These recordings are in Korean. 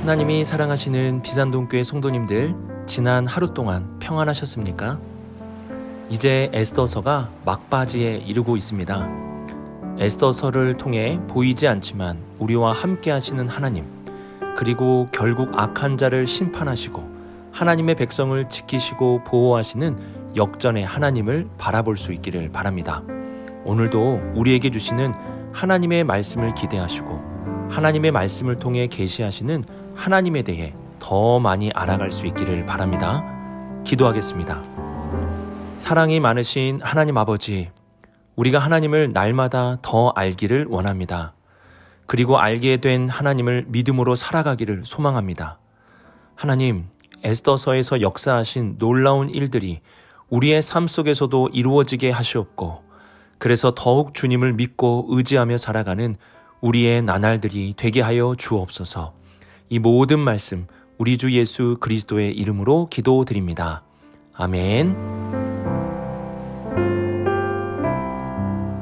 하나님이 사랑하시는 비산동교회 성도님들, 지난 하루 동안 평안하셨습니까? 이제 에스더서가 막바지에 이르고 있습니다. 에스더서를 통해 보이지 않지만 우리와 함께 하시는 하나님, 그리고 결국 악한 자를 심판하시고 하나님의 백성을 지키시고 보호하시는 역전의 하나님을 바라볼 수 있기를 바랍니다. 오늘도 우리에게 주시는 하나님의 말씀을 기대하시고 하나님의 말씀을 통해 계시하시는 하나님에 대해 더 많이 알아갈 수 있기를 바랍니다. 기도하겠습니다. 사랑이 많으신 하나님 아버지, 우리가 하나님을 날마다 더 알기를 원합니다. 그리고 알게 된 하나님을 믿음으로 살아가기를 소망합니다. 하나님, 에스더서에서 역사하신 놀라운 일들이 우리의 삶 속에서도 이루어지게 하시옵고, 그래서 더욱 주님을 믿고 의지하며 살아가는 우리의 나날들이 되게 하여 주옵소서. 이 모든 말씀 우리 주 예수 그리스도의 이름으로 기도드립니다. 아멘.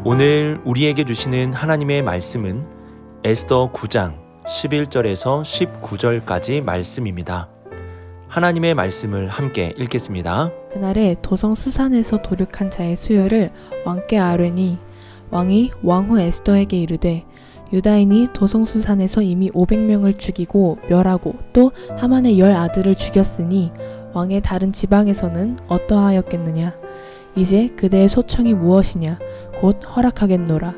오늘 우리에게 주시는 하나님의 말씀은 에스더 9장 11절에서 19절까지 말씀입니다. 하나님의 말씀을 함께 읽겠습니다. 그날에 도성 수산에서 도륙한 자의 수요를 왕께 아뢰니 왕이 왕후 에스더에게 이르되 유다인이 도성 수산에서 이미 500명을 죽이고 멸하고 또 하만의 열 아들을 죽였으니 왕의 다른 지방에서는 어떠하였겠느냐? 이제 그대의 소청이 무엇이냐? 곧 허락하겠노라.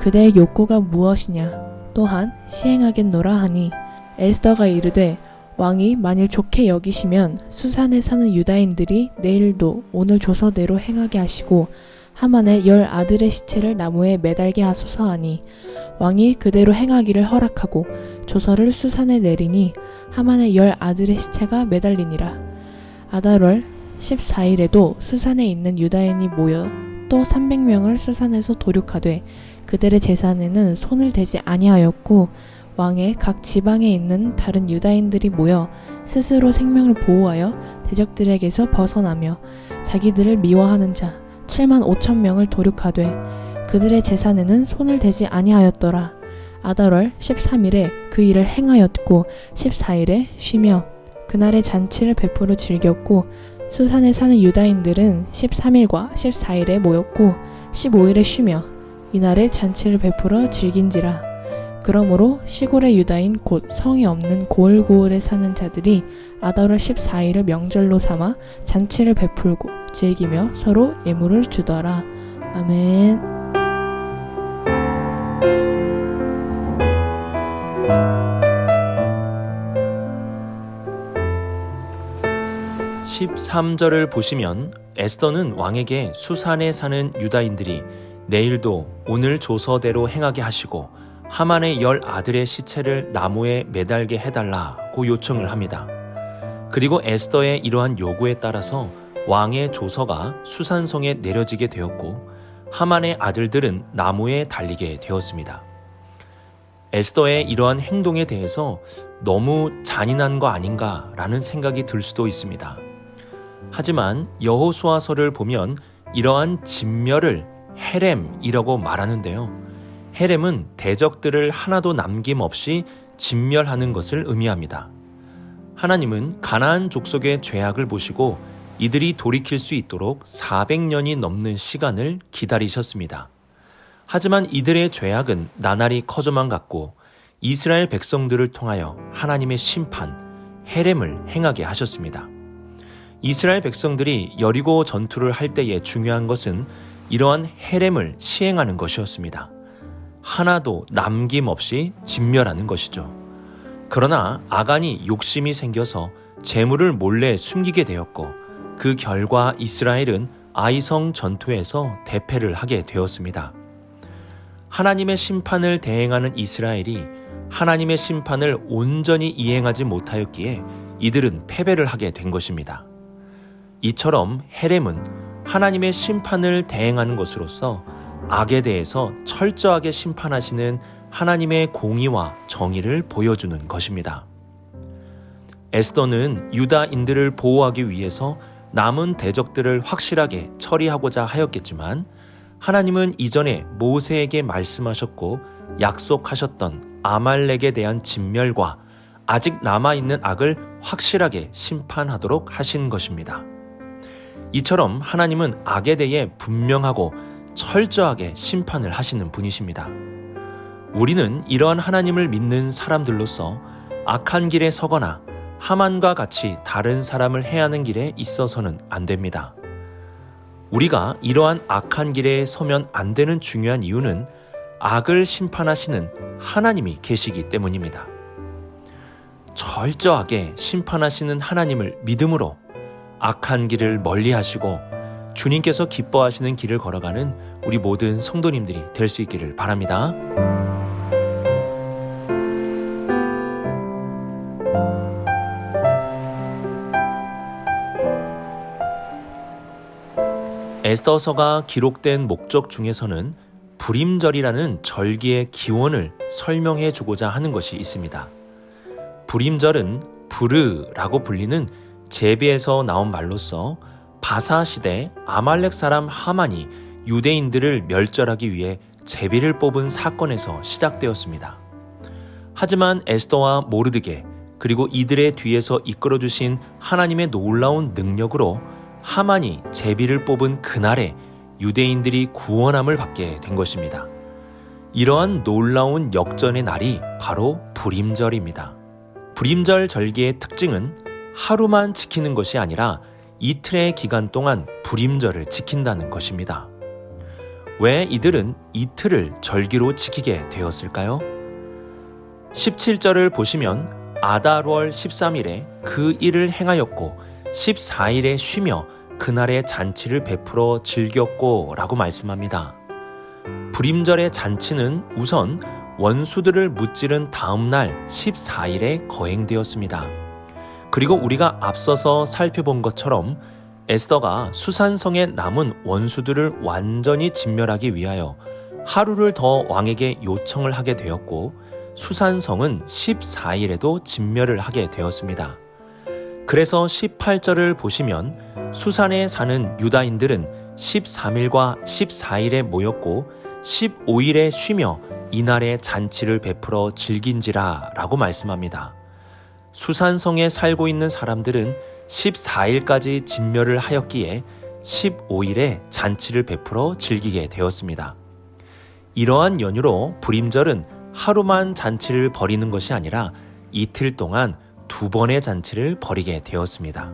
그대의 욕구가 무엇이냐? 또한 시행하겠노라 하니. 에스더가 이르되 왕이 만일 좋게 여기시면 수산에 사는 유다인들이 내일도 오늘 조서대로 행하게 하시고 하만의 열 아들의 시체를 나무에 매달게 하소서 하니 왕이 그대로 행하기를 허락하고 조서를 수산에 내리니 하만의 열 아들의 시체가 매달리니라. 아달월 14일에도 수산에 있는 유다인이 모여 또 300명을 수산에서 도륙하되 그들의 재산에는 손을 대지 아니하였고 왕의 각 지방에 있는 다른 유다인들이 모여 스스로 생명을 보호하여 대적들에게서 벗어나며 자기들을 미워하는 자 7만 5천 명을 도륙하되 그들의 재산에는 손을 대지 아니하였더라. 아달월 13일에 그 일을 행하였고 14일에 쉬며 그날의 잔치를 베풀어 즐겼고 수산에 사는 유다인들은 13일과 14일에 모였고 15일에 쉬며 이날의 잔치를 베풀어 즐긴지라. 그러므로 시골의 유다인 곧 성이 없는 고을고을에 사는 자들이 아달월 14일을 명절로 삼아 잔치를 베풀고 즐기며 서로 예물을 주더라. 아멘. 십삼절을 보시면 에스더는 왕에게 수산에 사는 유다인들이 내일도 오늘 조서대로 행하게 하시고 하만의 열 아들의 시체를 나무에 매달게 해달라고 요청을 합니다. 그리고 에스더의 이러한 요구에 따라서 왕의 조서가 수산성에 내려지게 되었고 하만의 아들들은 나무에 달리게 되었습니다. 에스더의 이러한 행동에 대해서 너무 잔인한 거 아닌가라는 생각이 들 수도 있습니다. 하지만 여호수아서를 보면 이러한 진멸을 헤렘이라고 말하는데요. 헤렘은 대적들을 하나도 남김없이 진멸하는 것을 의미합니다. 하나님은 가나안 족속의 죄악을 보시고 이들이 돌이킬 수 있도록 400년이 넘는 시간을 기다리셨습니다. 하지만 이들의 죄악은 나날이 커져만 갔고 이스라엘 백성들을 통하여 하나님의 심판, 헤렘을 행하게 하셨습니다. 이스라엘 백성들이 여리고 전투를 할 때에 중요한 것은 이러한 헤렘을 시행하는 것이었습니다. 하나도 남김없이 진멸하는 것이죠. 그러나 아간이 욕심이 생겨서 재물을 몰래 숨기게 되었고 그 결과 이스라엘은 아이성 전투에서 대패를 하게 되었습니다. 하나님의 심판을 대행하는 이스라엘이 하나님의 심판을 온전히 이행하지 못하였기에 이들은 패배를 하게 된 것입니다. 이처럼 헤렘은 하나님의 심판을 대행하는 것으로서 악에 대해서 철저하게 심판하시는 하나님의 공의와 정의를 보여주는 것입니다. 에스더는 유다인들을 보호하기 위해서 남은 대적들을 확실하게 처리하고자 하였겠지만 하나님은 이전에 모세에게 말씀하셨고 약속하셨던 아말렉에 대한 진멸과 아직 남아있는 악을 확실하게 심판하도록 하신 것입니다. 이처럼 하나님은 악에 대해 분명하고 철저하게 심판을 하시는 분이십니다. 우리는 이러한 하나님을 믿는 사람들로서 악한 길에 서거나 하만과 같이 다른 사람을 해하는 길에 있어서는 안 됩니다. 우리가 이러한 악한 길에 서면 안 되는 중요한 이유는 악을 심판하시는 하나님이 계시기 때문입니다. 철저하게 심판하시는 하나님을 믿음으로 악한 길을 멀리 하시고 주님께서 기뻐하시는 길을 걸어가는 우리 모든 성도님들이 될 수 있기를 바랍니다. 에스더서가 기록된 목적 중에서는 불임절이라는 절기의 기원을 설명해 주고자 하는 것이 있습니다. 불임절은 부르라고 불리는 제비에서 나온 말로서 바사 시대 아말렉 사람 하만이 유대인들을 멸절하기 위해 제비를 뽑은 사건에서 시작되었습니다. 하지만 에스더와 모르드게 그리고 이들의 뒤에서 이끌어 주신 하나님의 놀라운 능력으로 하만이 제비를 뽑은 그날에 유대인들이 구원함을 받게 된 것입니다. 이러한 놀라운 역전의 날이 바로 불임절입니다. 불임절 절기의 특징은 하루만 지키는 것이 아니라 이틀의 기간 동안 불임절을 지킨다는 것입니다. 왜 이들은 이틀을 절기로 지키게 되었을까요? 17절을 보시면 아달월 13일에 그 일을 행하였고 14일에 쉬며 그날의 잔치를 베풀어 즐겼고 라고 말씀합니다. 불임절의 잔치는 우선 원수들을 무찌른 다음 날 14일에 거행되었습니다. 그리고 우리가 앞서서 살펴본 것처럼 에스더가 수산성에 남은 원수들을 완전히 진멸하기 위하여 하루를 더 왕에게 요청을 하게 되었고 수산성은 14일에도 진멸을 하게 되었습니다. 그래서 18절을 보시면 수산에 사는 유다인들은 13일과 14일에 모였고 15일에 쉬며 이날의 잔치를 베풀어 즐긴지라 라고 말씀합니다. 수산성에 살고 있는 사람들은 14일까지 진멸을 하였기에 15일에 잔치를 베풀어 즐기게 되었습니다. 이러한 연유로 불임절은 하루만 잔치를 벌이는 것이 아니라 이틀 동안 두 번의 잔치를 벌이게 되었습니다.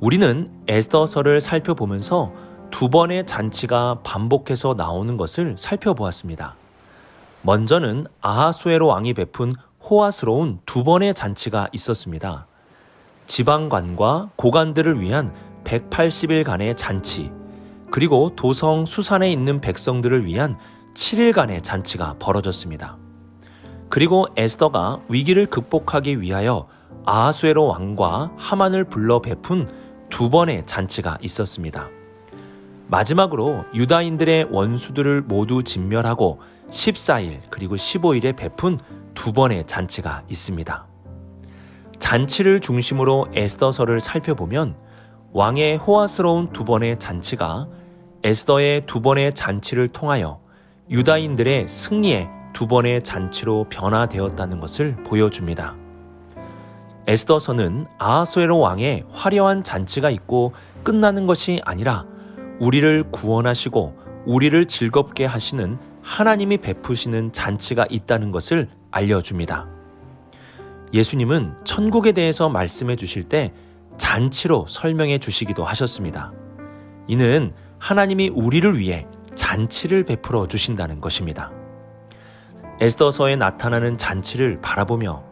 우리는 에스더서를 살펴보면서 두 번의 잔치가 반복해서 나오는 것을 살펴보았습니다. 먼저는 아하수에로 왕이 베푼 호화스러운 두 번의 잔치가 있었습니다. 지방관과 고관들을 위한 180일간의 잔치, 그리고 도성 수산에 있는 백성들을 위한 7일간의 잔치가 벌어졌습니다. 그리고 에스더가 위기를 극복하기 위하여 아하수에로 왕과 하만을 불러 베푼 두 번의 잔치가 있었습니다. 마지막으로 유다인들의 원수들을 모두 진멸하고 14일 그리고 15일에 베푼 두 번의 잔치가 있습니다. 잔치를 중심으로 에스더서를 살펴보면 왕의 호화스러운 두 번의 잔치가 에스더의 두 번의 잔치를 통하여 유다인들의 승리의 두 번의 잔치로 변화되었다는 것을 보여줍니다. 에스더서는 아하수에로 왕의 화려한 잔치가 있고 끝나는 것이 아니라 우리를 구원하시고 우리를 즐겁게 하시는 하나님이 베푸시는 잔치가 있다는 것을 알려줍니다. 예수님은 천국에 대해서 말씀해 주실 때 잔치로 설명해 주시기도 하셨습니다. 이는 하나님이 우리를 위해 잔치를 베풀어 주신다는 것입니다. 에스더서에 나타나는 잔치를 바라보며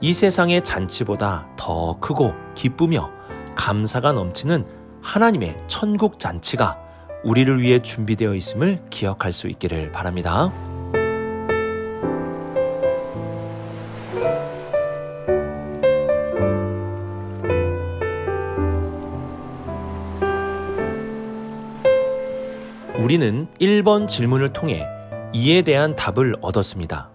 이 세상의 잔치보다 더 크고 기쁘며 감사가 넘치는 하나님의 천국 잔치가 우리를 위해 준비되어 있음을 기억할 수 있기를 바랍니다. 우리는 1번 질문을 통해 이에 대한 답을 얻었습니다.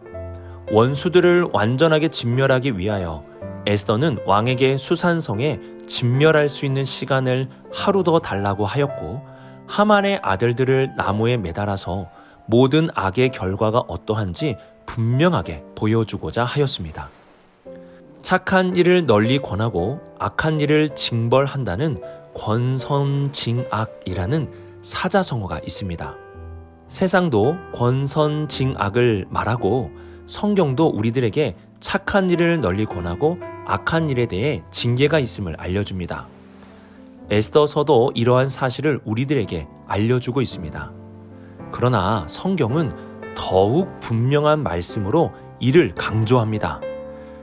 원수들을 완전하게 진멸하기 위하여 에스더는 왕에게 수산성에 진멸할 수 있는 시간을 하루 더 달라고 하였고 하만의 아들들을 나무에 매달아서 모든 악의 결과가 어떠한지 분명하게 보여주고자 하였습니다. 착한 일을 널리 권하고 악한 일을 징벌한다는 권선징악이라는 사자성어가 있습니다. 세상도 권선징악을 말하고 성경도 우리들에게 착한 일을 널리 권하고 악한 일에 대해 징계가 있음을 알려줍니다. 에스더서도 이러한 사실을 우리들에게 알려주고 있습니다. 그러나 성경은 더욱 분명한 말씀으로 이를 강조합니다.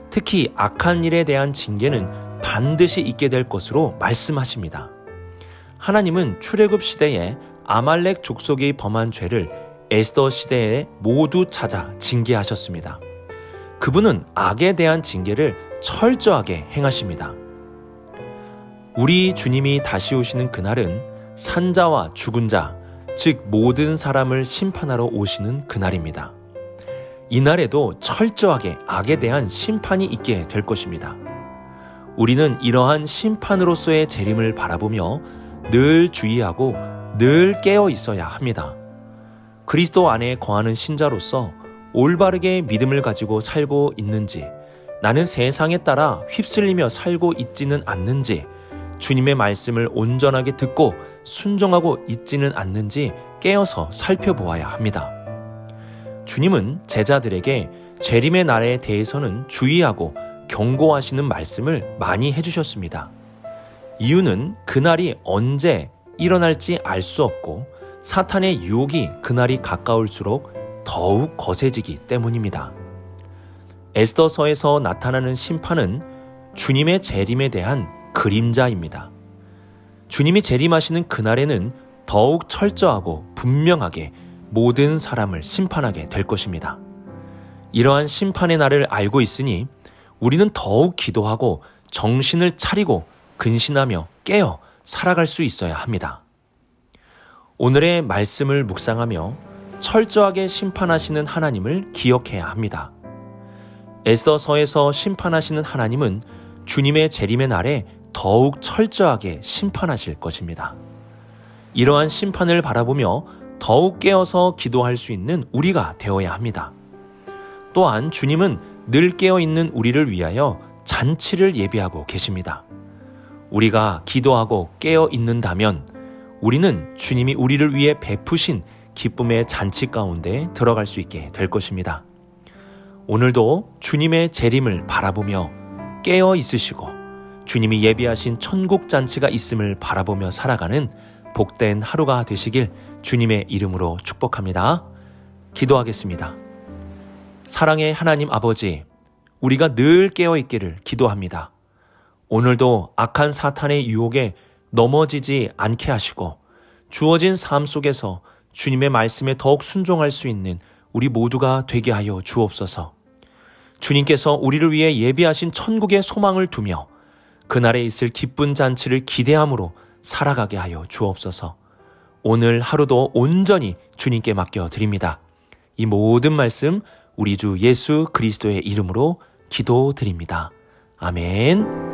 특히 악한 일에 대한 징계는 반드시 있게 될 것으로 말씀하십니다. 하나님은 출애굽 시대에 아말렉 족속이 범한 죄를 에스더 시대에 모두 찾아 징계하셨습니다. 그분은 악에 대한 징계를 철저하게 행하십니다. 우리 주님이 다시 오시는 그날은 산자와 죽은 자, 즉 모든 사람을 심판하러 오시는 그날입니다. 이날에도 철저하게 악에 대한 심판이 있게 될 것입니다. 우리는 이러한 심판으로서의 재림을 바라보며 늘 주의하고 늘 깨어 있어야 합니다. 그리스도 안에 거하는 신자로서 올바르게 믿음을 가지고 살고 있는지, 나는 세상에 따라 휩쓸리며 살고 있지는 않는지, 주님의 말씀을 온전하게 듣고 순종하고 있지는 않는지 깨어서 살펴보아야 합니다. 주님은 제자들에게 재림의 날에 대해서는 주의하고 경고하시는 말씀을 많이 해주셨습니다. 이유는 그날이 언제 일어날지 알 수 없고 사탄의 유혹이 그날이 가까울수록 더욱 거세지기 때문입니다. 에스더서에서 나타나는 심판은 주님의 재림에 대한 그림자입니다. 주님이 재림하시는 그날에는 더욱 철저하고 분명하게 모든 사람을 심판하게 될 것입니다. 이러한 심판의 날을 알고 있으니 우리는 더욱 기도하고 정신을 차리고 근신하며 깨어 살아갈 수 있어야 합니다. 오늘의 말씀을 묵상하며 철저하게 심판하시는 하나님을 기억해야 합니다. 에스더서에서 심판하시는 하나님은 주님의 재림의 날에 더욱 철저하게 심판하실 것입니다. 이러한 심판을 바라보며 더욱 깨어서 기도할 수 있는 우리가 되어야 합니다. 또한 주님은 늘 깨어 있는 우리를 위하여 잔치를 예비하고 계십니다. 우리가 기도하고 깨어 있는다면 우리는 주님이 우리를 위해 베푸신 기쁨의 잔치 가운데 들어갈 수 있게 될 것입니다. 오늘도 주님의 재림을 바라보며 깨어 있으시고 주님이 예비하신 천국 잔치가 있음을 바라보며 살아가는 복된 하루가 되시길 주님의 이름으로 축복합니다. 기도하겠습니다. 사랑의 하나님 아버지, 우리가 늘 깨어 있기를 기도합니다. 오늘도 악한 사탄의 유혹에 넘어지지 않게 하시고 주어진 삶 속에서 주님의 말씀에 더욱 순종할 수 있는 우리 모두가 되게 하여 주옵소서. 주님께서 우리를 위해 예비하신 천국의 소망을 두며 그날에 있을 기쁜 잔치를 기대함으로 살아가게 하여 주옵소서. 오늘 하루도 온전히 주님께 맡겨 드립니다. 이 모든 말씀 우리 주 예수 그리스도의 이름으로 기도드립니다. 아멘.